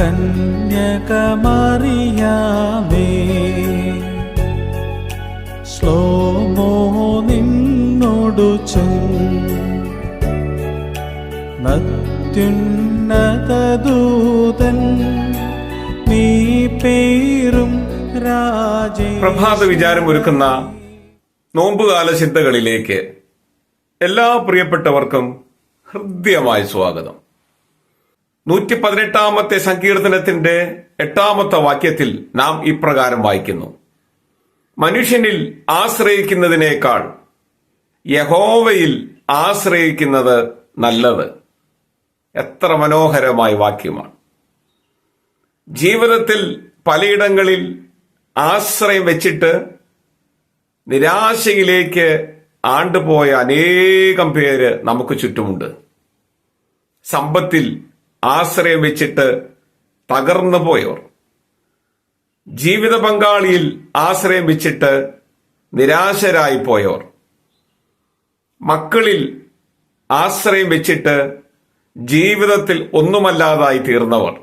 കന്യകമറിയാമേ. ശ്ലോമോ നിന്നോടു നത്യുന്നതദൂതൻ നീ പേരും രാജേ. പ്രഭാത വിചാരം ഒരുക്കുന്ന നോമ്പുകാല ചിന്തകളിലേക്ക് എല്ലാ പ്രിയപ്പെട്ടവർക്കും ഹൃദ്യമായി സ്വാഗതം. നൂറ്റി പതിനെട്ടാമത്തെ സങ്കീർത്തനത്തിന്റെ എട്ടാമത്തെ വാക്യത്തിൽ നാം ഇപ്രകാരം വായിക്കുന്നു. മനുഷ്യനിൽ ആശ്രയിക്കുന്നതിനേക്കാൾ യഹോവയിൽ ആശ്രയിക്കുന്നത് നല്ലത്. എത്ര മനോഹരമായ വാക്യമാണ്. ജീവിതത്തിൽ പലയിടങ്ങളിൽ ആശ്രയം വെച്ചിട്ട് നിരാശയിലേക്ക് ആണ്ടുപോയ അനേകം പേര് നമുക്ക് ചുറ്റുമുണ്ട്. സമ്പത്തിൽ ആശ്രയം വെച്ചിട്ട് തകർന്നു പോയവർ. ജീവിത പങ്കാളിയിൽ ആശ്രയം വെച്ചിട്ട് നിരാശരായി പോയവർ. മക്കളിൽ ആശ്രയം വെച്ചിട്ട് ജീവിതത്തിൽ ഒന്നുമല്ലാതായി തീർന്നവർ.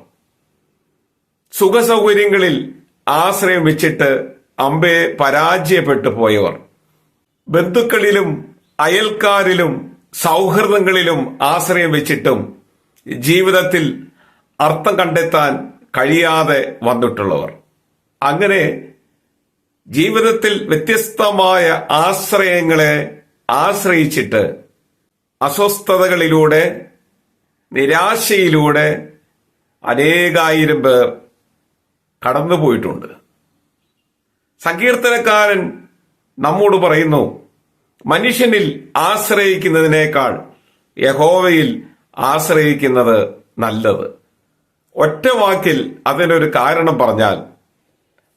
സുഖസൗകര്യങ്ങളിൽ ആശ്രയം വെച്ചിട്ട് അമ്പെ പരാജയപ്പെട്ടു പോയവർ. ബന്ധുക്കളിലും അയൽക്കാരിലും സൗഹൃദങ്ങളിലും ആശ്രയം വെച്ചിട്ടും ജീവിതത്തിൽ അർത്ഥം കണ്ടെത്താൻ കഴിയാതെ വന്നിട്ടുള്ളവർ. അങ്ങനെ ജീവിതത്തിൽ വ്യത്യസ്തമായ ആശ്രയങ്ങളെ ആശ്രയിച്ചിട്ട് അസ്വസ്ഥതകളിലൂടെ നിരാശയിലൂടെ അനേകായിരം പേർ കടന്നുപോയിട്ടുണ്ട്. സങ്കീർത്തനക്കാരൻ നമ്മോട് പറയുന്നു മനുഷ്യനിൽ ആശ്രയിക്കുന്നതിനേക്കാൾ യഹോവയിൽ ആശ്രയിക്കുന്നത് നല്ലത്. ഒറ്റ വാക്കിൽ അതിനൊരു കാരണം പറഞ്ഞാൽ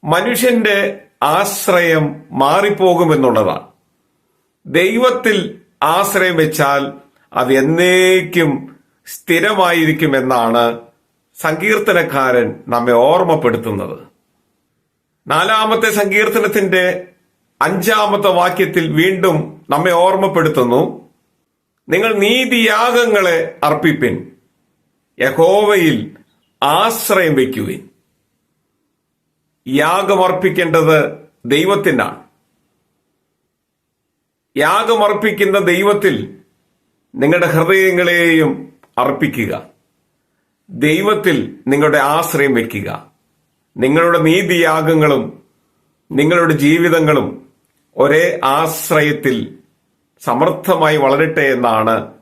മനുഷ്യന്റെ ആശ്രയം മാറിപ്പോകുമെന്നുള്ളതാണ്. ദൈവത്തിൽ ആശ്രയം വെച്ചാൽ അത് എന്നേക്കും സ്ഥിരമായിരിക്കുമെന്നാണ് സങ്കീർത്തനക്കാരൻ നമ്മെ ഓർമ്മപ്പെടുത്തുന്നത്. നാലാമത്തെ സങ്കീർത്തനത്തിന്റെ അഞ്ചാമത്തെ വാക്യത്തിൽ വീണ്ടും നമ്മെ ഓർമ്മപ്പെടുത്തുന്നു. നിങ്ങൾ നീതിയാഗങ്ങളെ അർപ്പിപ്പിൻ. യഹോവയിൽ ആശ്രയം വയ്ക്കുവിൻ. യാഗമർപ്പിക്കേണ്ടത് ദൈവത്തിനാണ്. യാഗമർപ്പിക്കുന്ന ദൈവത്തിൽ നിങ്ങളുടെ ഹൃദയങ്ങളെയും അർപ്പിക്കുക. ദൈവത്തിൽ നിങ്ങളുടെ ആശ്രയം വയ്ക്കുക. നിങ്ങളുടെ നീതിയാഗങ്ങളും നിങ്ങളുടെ ജീവിതങ്ങളും ഒരേ ആശ്രയത്തിൽ സമർത്ഥമായി വളരട്ടെ എന്നാണ്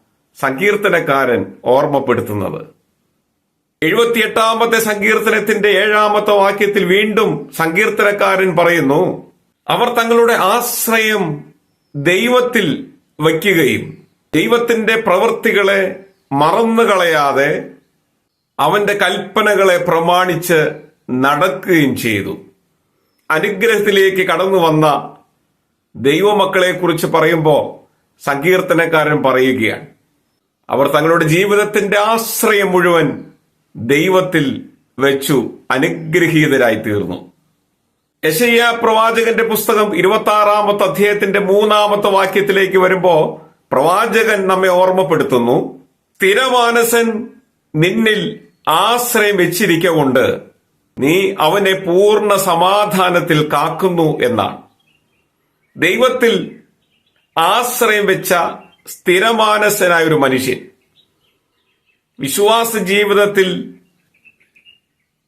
സങ്കീർത്തനക്കാരൻ ഓർമ്മപ്പെടുത്തുന്നത്. എഴുപത്തിയെട്ടാമത്തെ സങ്കീർത്തനത്തിന്റെ ഏഴാമത്തെ വാക്യത്തിൽ വീണ്ടും സങ്കീർത്തനക്കാരൻ പറയുന്നു അവർ തങ്ങളുടെ ആശ്രയം ദൈവത്തിൽ വയ്ക്കുകയും ദൈവത്തിന്റെ പ്രവൃത്തികളെ മറന്നു കളയാതെ അവന്റെ കൽപ്പനകളെ പ്രമാണിച്ച് നടക്കുകയും ചെയ്തു. അനുഗ്രഹത്തിലേക്ക് കടന്നു വന്ന ദൈവമക്കളെ കുറിച്ച് പറയുമ്പോൾ സങ്കീർത്തനക്കാരൻ പറയുകയാണ്. അവർ തങ്ങളുടെ ജീവിതത്തിന്റെ ആശ്രയം മുഴുവൻ ദൈവത്തിൽ വെച്ചു അനുഗ്രഹീതരായി തീർന്നു യശയ്യ പ്രവാചകന്റെ പുസ്തകം ഇരുപത്തി ആറാമത്തെ അധ്യായത്തിന്റെ മൂന്നാമത്തെ വാക്യത്തിലേക്ക് വരുമ്പോ പ്രവാചകൻ നമ്മെ ഓർമ്മപ്പെടുത്തുന്നു സ്ഥിരമാനസൻ നിന്നിൽ ആശ്രയം വെച്ചിരിക്കൊണ്ട് നീ അവനെ പൂർണ സമാധാനത്തിൽ കാക്കുന്നു എന്നാണ്. ദൈവത്തിൽ ആശ്രയം വെച്ച സ്ഥിരമാനസനായ ഒരു മനുഷ്യൻ. വിശ്വാസ ജീവിതത്തിൽ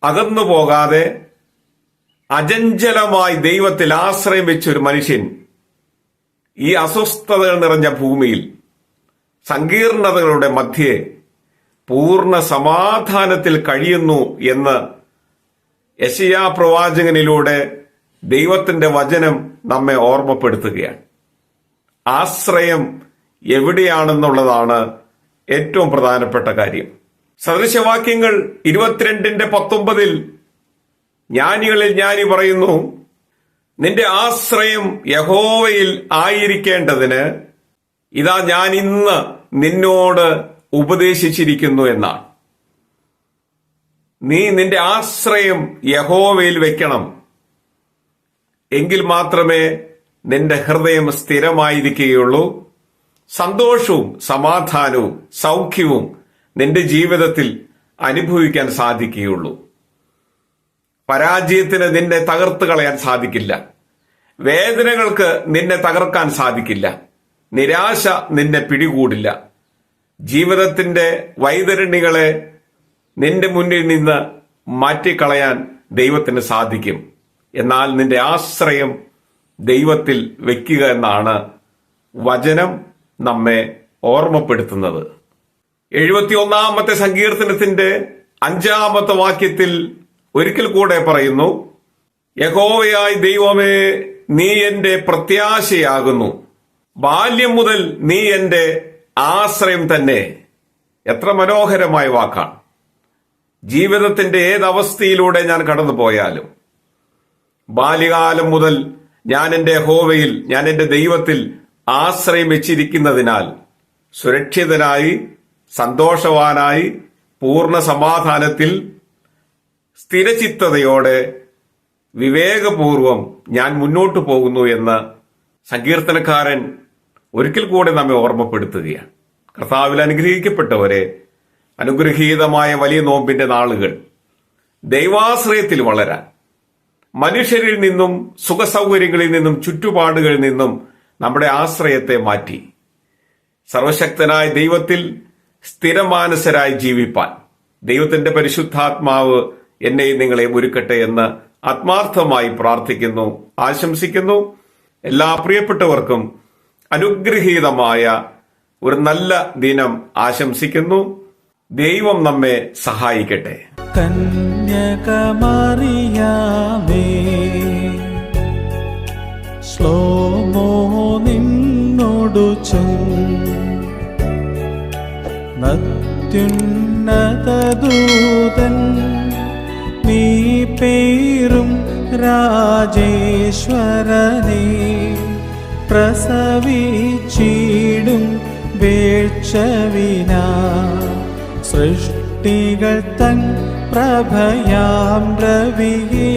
അകന്നു പോകാതെ അജഞ്ചലമായി ദൈവത്തിൽ ആശ്രയം വെച്ച ഒരു മനുഷ്യൻ ഈ അസ്വസ്ഥതകൾ നിറഞ്ഞ ഭൂമിയിൽ സങ്കീർണതകളുടെ മധ്യേ പൂർണ സമാധാനത്തിൽ കഴിയുന്നു എന്ന് യശയാ പ്രവാചകനിലൂടെ ദൈവത്തിന്റെ വചനം നമ്മെ ഓർമ്മപ്പെടുത്തുകയാണ്. ആശ്രയം എവിടെയാണെന്നുള്ളതാണ് ഏറ്റവും പ്രധാനപ്പെട്ട കാര്യം. സദൃശവാക്യങ്ങൾ ഇരുപത്തിരണ്ടിന്റെ പത്തൊമ്പതിൽ ജ്ഞാനികളിൽ ജ്ഞാനി പറയുന്നു നിന്റെ ആശ്രയം യഹോവയിൽ ആയിരിക്കേണ്ടതിന് ഇതാ ഞാൻ ഇന്ന് നിന്നോട് ഉപദേശിച്ചിരിക്കുന്നു എന്നാണ്. നീ നിന്റെ ആശ്രയം യഹോവയിൽ വെക്കണം. എങ്കിൽ മാത്രമേ നിന്റെ ഹൃദയം സ്ഥിരമായിരിക്കുകയുള്ളൂ. സന്തോഷവും സമാധാനവും സൗഖ്യവും നിന്റെ ജീവിതത്തിൽ അനുഭവിക്കാൻ സാധിക്കുകയുള്ളൂ. പരാജയത്തിന് നിന്നെ തകർത്ത് കളയാൻ സാധിക്കില്ല. വേദനകൾക്ക് നിന്നെ തകർക്കാൻ സാധിക്കില്ല. നിരാശ നിന്നെ പിടികൂടില്ല. ജീവിതത്തിന്റെ വൈതരണികളെ നിന്റെ മുന്നിൽ നിന്ന് മാറ്റിക്കളയാൻ ദൈവത്തിന് സാധിക്കും. എന്നാൽ നിന്റെ ആശ്രയം ദൈവത്തിൽ വെക്കുക എന്നാണ് വചനം നമ്മെ ഓർമ്മപ്പെടുത്തുന്നത്. എഴുപത്തിയൊന്നാമത്തെ സങ്കീർത്തനത്തിന്റെ അഞ്ചാമത്തെ വാക്യത്തിൽ ഒരിക്കൽ കൂടെ പറയുന്നു യഹോവയായി ദൈവമേ നീ എന്റെ പ്രത്യാശയാകുന്നു. ബാല്യം മുതൽ നീ എന്റെ ആശ്രയം തന്നെ. എത്ര മനോഹരമായ വാക്കാണ്. ജീവിതത്തിന്റെ ഏതവസ്ഥയിലൂടെ ഞാൻ കടന്നു പോയാലും ബാല്യകാലം മുതൽ ഞാൻ എന്റെ ഹോവയിൽ ഞാൻ എന്റെ ദൈവത്തിൽ ആശ്രയം വെച്ചിരിക്കുന്നതിനാൽ സുരക്ഷിതനായി സന്തോഷവാനായി പൂർണ സമാധാനത്തിൽ സ്ഥിരചിത്തതയോടെ വിവേകപൂർവം ഞാൻ മുന്നോട്ടു പോകുന്നു എന്ന് സങ്കീർത്തനക്കാരൻ ഒരിക്കൽ കൂടെ നമ്മെ ഓർമ്മപ്പെടുത്തുകയാണ്. കർത്താവിൽ അനുഗ്രഹിക്കപ്പെട്ടവരെ അനുഗ്രഹീതമായ വലിയ നോമ്പിന്റെ നാളുകൾ ദൈവാശ്രയത്തിൽ വളരാൻ മനുഷ്യരിൽ നിന്നും സുഖസൗകര്യങ്ങളിൽ നിന്നും ചുറ്റുപാടുകളിൽ നിന്നും നമ്മുടെ ആശ്രയത്തെ മാറ്റി. സർവശക്തനായ ദൈവത്തിൽ സ്ഥിരമാനസരായി ജീവിപ്പാൻ. ദൈവത്തിന്റെ പരിശുദ്ധാത്മാവ് എന്നെയും നിങ്ങളെ ഒരുക്കട്ടെ എന്ന് ആത്മാർത്ഥമായി പ്രാർത്ഥിക്കുന്നു ആശംസിക്കുന്നു. എല്ലാ പ്രിയപ്പെട്ടവർക്കും അനുഗ്രഹീതമായ ഒരു നല്ല ദിനം ആശംസിക്കുന്നു. ദൈവം നമ്മെ സഹായിക്കട്ടെ. കന്യകമറിയാമേ ശ്ലോമോ നിന്നോടു നത്യുന്നതദൂതൻ നീ പേരും രാജേശ്വരനെ. പ്രസവിച്ചിടും വേഴ്ചവിന. സൃഷ്ടികൾ തൻ പ്രഭയാം രവിയേ.